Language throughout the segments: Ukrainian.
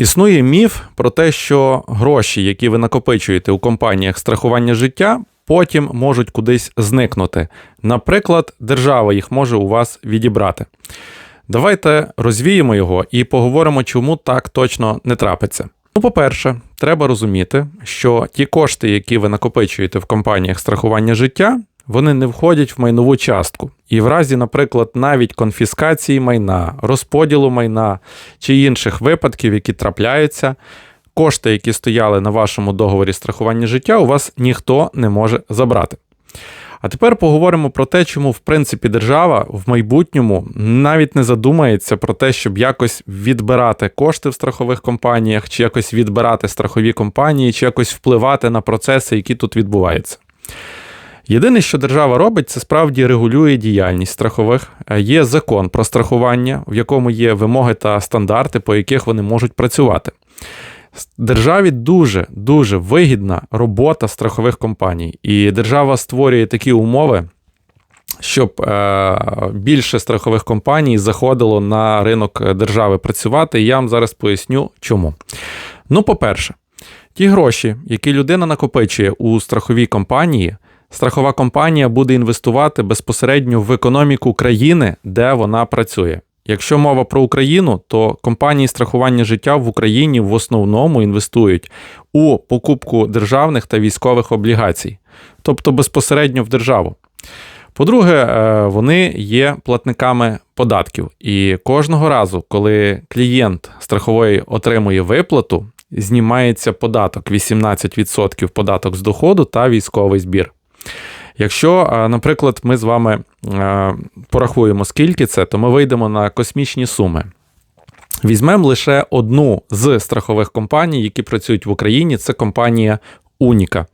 Існує міф про те, що гроші, які ви накопичуєте у компаніях страхування життя, потім можуть кудись зникнути. Наприклад, держава їх може у вас відібрати. Давайте розвіємо його і поговоримо, чому так точно не трапиться. Ну, по-перше, треба розуміти, що ті кошти, які ви накопичуєте в компаніях страхування життя, вони не входять в майнову частку. І в разі, наприклад, навіть конфіскації майна, розподілу майна чи інших випадків, які трапляються, кошти, які стояли на вашому договорі страхування життя, у вас ніхто не може забрати. А тепер поговоримо про те, чому в принципі держава в майбутньому навіть не задумається про те, щоб якось відбирати кошти в страхових компаніях, чи якось відбирати страхові компанії, чи якось впливати на процеси, які тут відбуваються. Єдине, що держава робить, це справді регулює діяльність страхових. Є закон про страхування, в якому є вимоги та стандарти, по яких вони можуть працювати. Державі дуже дуже вигідна робота страхових компаній, і держава створює такі умови, щоб е, більше страхових компаній заходило на ринок держави працювати. Я вам зараз поясню, чому. Ну, по-перше, ті гроші, які людина накопичує у страховій компанії, страхова компанія буде інвестувати безпосередньо в економіку країни, де вона працює. Якщо мова про Україну, то компанії страхування життя в Україні в основному інвестують у покупку державних та військових облігацій, тобто безпосередньо в державу. По-друге, е, вони є платниками податків. І кожного разу, коли клієнт страхової отримує виплату, знімається податок 18% податок з доходу та військовий збір. Якщо, наприклад, ми з вами порахуємо, скільки це, то ми вийдемо на космічні суми. Візьмемо лише одну з страхових компаній, які працюють в Україні, це компанія Уніка.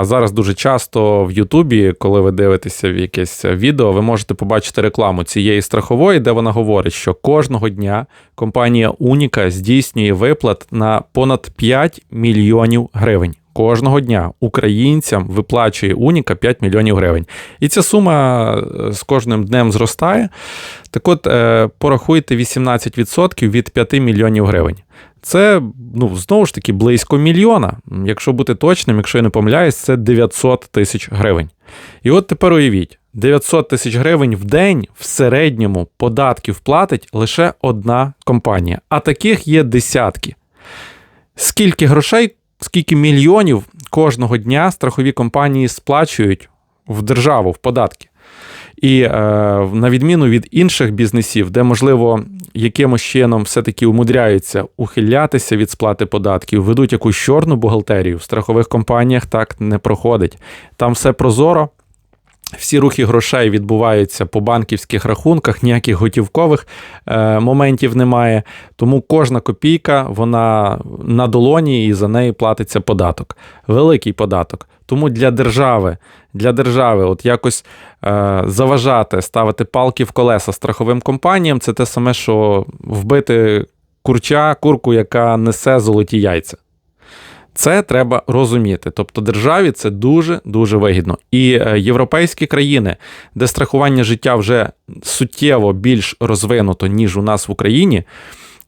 Зараз дуже часто в Ютубі, коли ви дивитеся в якесь відео, ви можете побачити рекламу цієї страхової, де вона говорить, що кожного дня компанія Уніка здійснює виплат на понад 5 мільйонів гривень кожного дня українцям виплачує Уніка 5 мільйонів гривень. І ця сума е, з кожним днем зростає. Так от, е, порахуйте 18% від 5 мільйонів гривень. Це, ну, знову ж таки, близько мільйона. Якщо бути точним, якщо я не помиляюсь, це 900 тисяч гривень. І от тепер уявіть, 900 тисяч гривень в день в середньому податків платить лише одна компанія, а таких є десятки. Скільки грошей скільки мільйонів кожного дня страхові компанії сплачують в державу в податки. І е, на відміну від інших бізнесів, де, можливо, якимось чином все-таки умудряються ухилятися від сплати податків, ведуть якусь чорну бухгалтерію, в страхових компаніях так не проходить. Там все прозоро. Всі рухи грошей відбуваються по банківських рахунках, ніяких готівкових е, моментів немає. Тому кожна копійка вона на долоні і за неї платиться податок. Великий податок. Тому для держави, для держави, от якось е, заважати, ставити палки в колеса страховим компаніям, це те саме, що вбити курча, курку, яка несе золоті яйця. Це треба розуміти. Тобто державі це дуже дуже вигідно. І е, європейські країни, де страхування життя вже суттєво більш розвинуто, ніж у нас в Україні.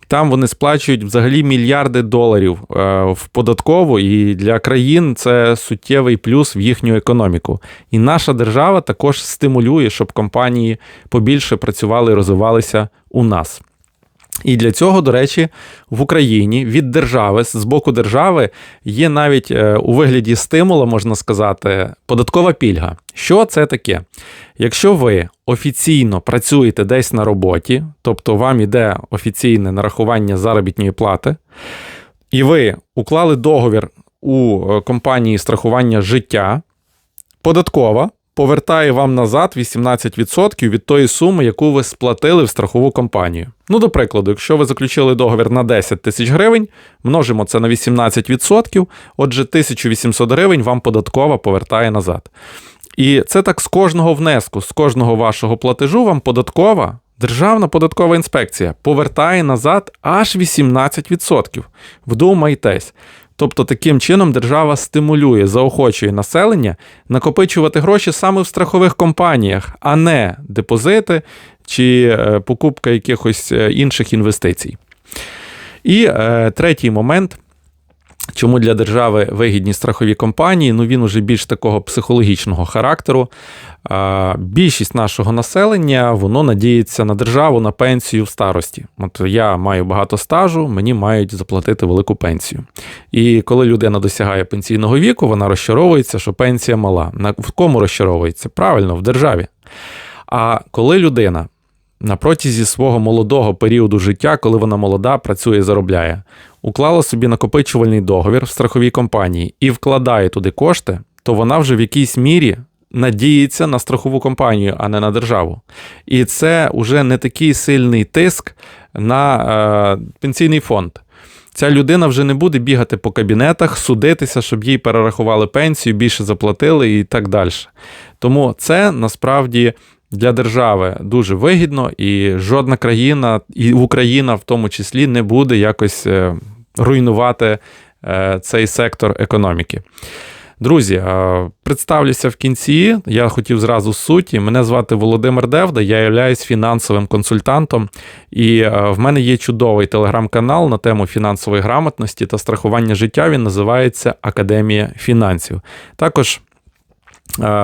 Там вони сплачують взагалі мільярди доларів е, в податкову, і для країн це суттєвий плюс в їхню економіку. І наша держава також стимулює, щоб компанії побільше працювали і розвивалися у нас. І для цього, до речі, в Україні від держави з боку держави є навіть е, у вигляді стимула, можна сказати, податкова пільга. Що це таке? Якщо ви офіційно працюєте десь на роботі, тобто вам іде офіційне нарахування заробітної плати, і ви уклали договір у е, компанії страхування життя, податкова повертає вам назад 18% від тої суми, яку ви сплатили в страхову компанію. Ну, до прикладу, якщо ви заключили договір на 10 тисяч гривень, множимо це на 18%, отже, 1800 гривень вам податкова повертає назад. І це так з кожного внеску, з кожного вашого платежу вам податкова. Державна податкова інспекція повертає назад аж 18%. Вдумайтесь. Тобто таким чином держава стимулює, заохочує населення накопичувати гроші саме в страхових компаніях, а не депозити чи е, покупка якихось е, інших інвестицій. І е, третій момент. Чому для держави вигідні страхові компанії? Ну він уже більш такого психологічного характеру. Більшість нашого населення воно надіється на державу на пенсію в старості. От я маю багато стажу, мені мають заплатити велику пенсію. І коли людина досягає пенсійного віку, вона розчаровується, що пенсія мала. В кому розчаровується? Правильно, в державі. А коли людина на протязі свого молодого періоду життя, коли вона молода, працює і заробляє, уклала собі накопичувальний договір в страховій компанії і вкладає туди кошти, то вона вже в якійсь мірі надіється на страхову компанію, а не на державу. І це вже не такий сильний тиск на е, пенсійний фонд. Ця людина вже не буде бігати по кабінетах, судитися, щоб їй перерахували пенсію, більше заплатили і так далі. Тому це насправді для держави дуже вигідно, і жодна країна, і Україна в тому числі, не буде якось е, руйнувати е, цей сектор економіки. Друзі, е, представлюся в кінці. Я хотів зразу суті. Мене звати Володимир Девда, я являюсь фінансовим консультантом, і в мене є чудовий телеграм-канал на тему фінансової грамотності та страхування життя. Він називається Академія фінансів. Також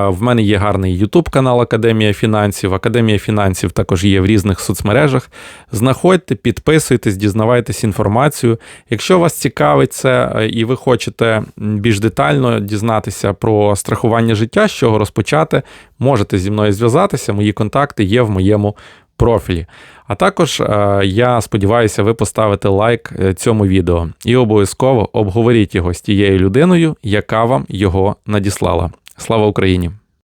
в мене є гарний YouTube канал Академія фінансів. Академія фінансів також є в різних соцмережах. Знаходьте, підписуйтесь, дізнавайтесь інформацію. Якщо вас цікавить це е, і ви хочете більш детально дізнатися про страхування життя, з чого розпочати, можете зі мною зв'язатися. Мої контакти є в моєму профілі. А також е, я сподіваюся, ви поставите лайк е, цьому відео і обов'язково обговоріть його з тією людиною, яка вам його надіслала. Слава Україні!